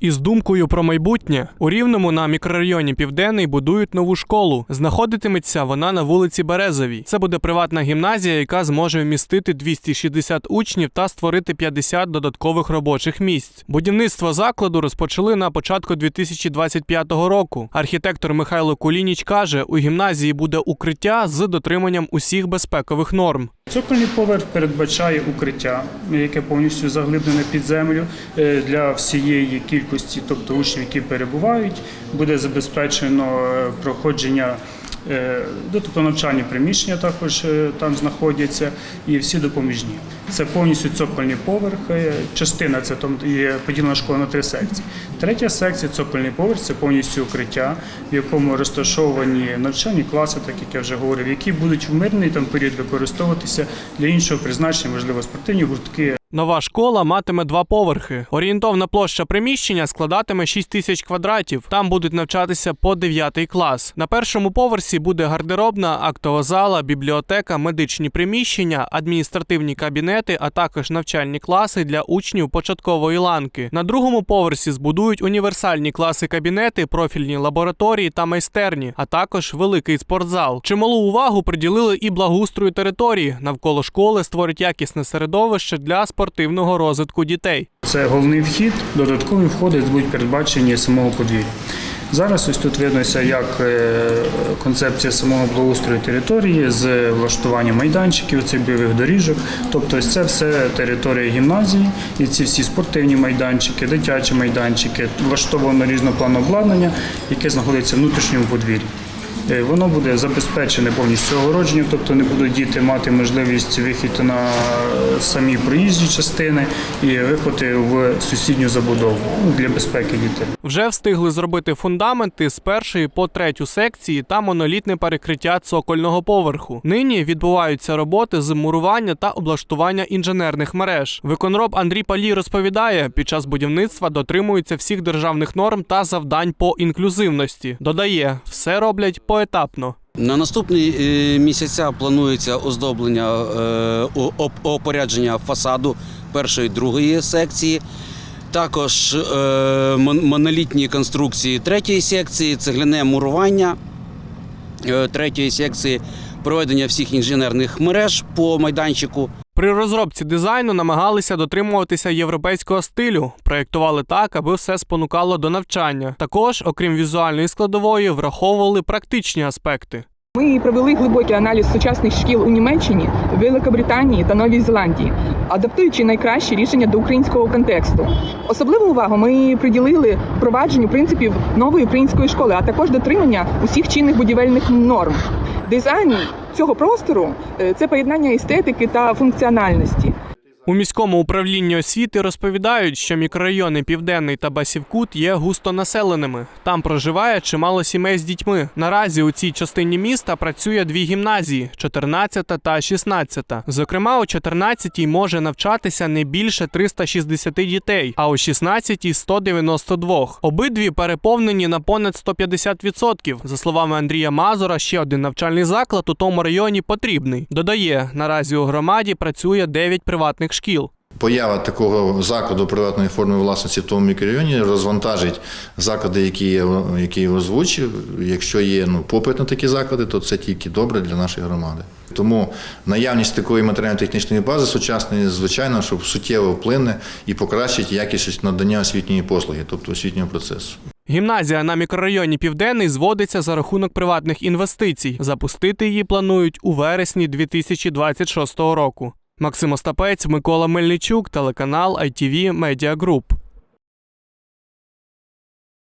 Із думкою про майбутнє у Рівному на мікрорайоні Південний будують нову школу. Знаходитиметься вона на вулиці Березовій. Це буде приватна гімназія, яка зможе вмістити 260 учнів та створити 50 додаткових робочих місць. Будівництво закладу розпочали на початку 2025 року. Архітектор Михайло Кулініч каже, у гімназії буде укриття з дотриманням усіх безпекових норм. Цокольний поверх передбачає укриття, яке повністю заглиблене під землю е, для всієї кількості, тобто учнів, які перебувають, буде забезпечено е, проходження. Е, ну, Тобто навчальні приміщення також е, там знаходяться і всі допоміжні. Це повністю цокольний поверх. е, Частина це там є поділена школа на три секції. Третя секція цокольний поверх це повністю укриття, в якому розташовані навчальні класи, так як я вже говорив, які будуть в мирний там період використовуватися для іншого призначення, можливо, спортивні гуртки, Нова школа матиме два поверхи. Орієнтовна площа приміщення складатиме 6 тисяч квадратів. Там будуть навчатися по 9 клас. На першому поверсі буде гардеробна, актова зала, бібліотека, медичні приміщення, адміністративні кабінети, а також навчальні класи для учнів початкової ланки. На другому поверсі збудують універсальні класи-кабінети, профільні лабораторії та майстерні, а також великий спортзал. Чималу увагу приділили і благоустрою території. Навколо школи створять якісне середовище для спортивного розвитку дітей. Це головний вхід, додаткові входи будуть передбачені самого подвір'я. Зараз ось тут виднося, як е, концепція самого благоустрою території з влаштуванням майданчиків, цих бойових доріжок. Тобто ось це все територія гімназії, і ці всі спортивні майданчики, дитячі майданчики, влаштовано різнопланне обладнання, яке знаходиться в внутрішньому подвір'ї. Е, Воно буде забезпечене повністю огородженням, тобто не будуть діти мати можливість вихід на самі проїжджі частини і виходи в сусідню забудову ну, для безпеки дітей. Вже встигли зробити фундаменти з першої по третю секції та монолітне перекриття цокольного поверху. Нині відбуваються роботи з мурування та облаштування інженерних мереж. Виконроб Андрій Палій розповідає, під час будівництва дотримуються всіх державних норм та завдань по інклюзивності. Додає, все роблять поетапно. На наступні е, місяця планується оздоблення е, опорядження фасаду першої другої секції. Також е, монолітні конструкції третьої секції, цегляне мурування третьої секції, проведення всіх інженерних мереж по майданчику. При розробці дизайну намагалися дотримуватися європейського стилю, проєктували так, аби все спонукало до навчання. Також, окрім візуальної складової, враховували практичні аспекти. Ми провели глибокий аналіз сучасних шкіл у Німеччині, Великобританії та Новій Зеландії, адаптуючи найкращі рішення до українського контексту. Особливу увагу ми приділили впровадженню принципів нової української школи, а також дотримання усіх чинних будівельних норм. Дизайн цього простору е, це поєднання естетики та функціональності. У міському управлінні освіти розповідають, що мікрорайони Південний та Басівкут є густонаселеними. Там проживає чимало сімей з дітьми. Наразі у цій частині міста працює дві гімназії 14 та 16. Зокрема, у 14-й може навчатися не більше 360 дітей, а у 16-й – 192. Обидві переповнені на понад 150%. За словами Андрія Мазура, ще один навчальний заклад у тому районі потрібний. Додає, наразі у громаді працює 9 приватних шкіл. Поява такого закладу приватної форми власності в тому мікрорайоні розвантажить заклади, які я, які я озвучив. Якщо є ну, попит на такі заклади, то це тільки добре для нашої громади. Тому наявність такої матеріально-технічної бази сучасної, звичайно, що суттєво вплине і покращить якість надання освітньої послуги, тобто освітнього процесу. Гімназія на мікрорайоні Південний зводиться за рахунок приватних інвестицій. Запустити її планують у вересні 2026 року. Максим Остапець, Микола Мельничук, телеканал ITV Media Group.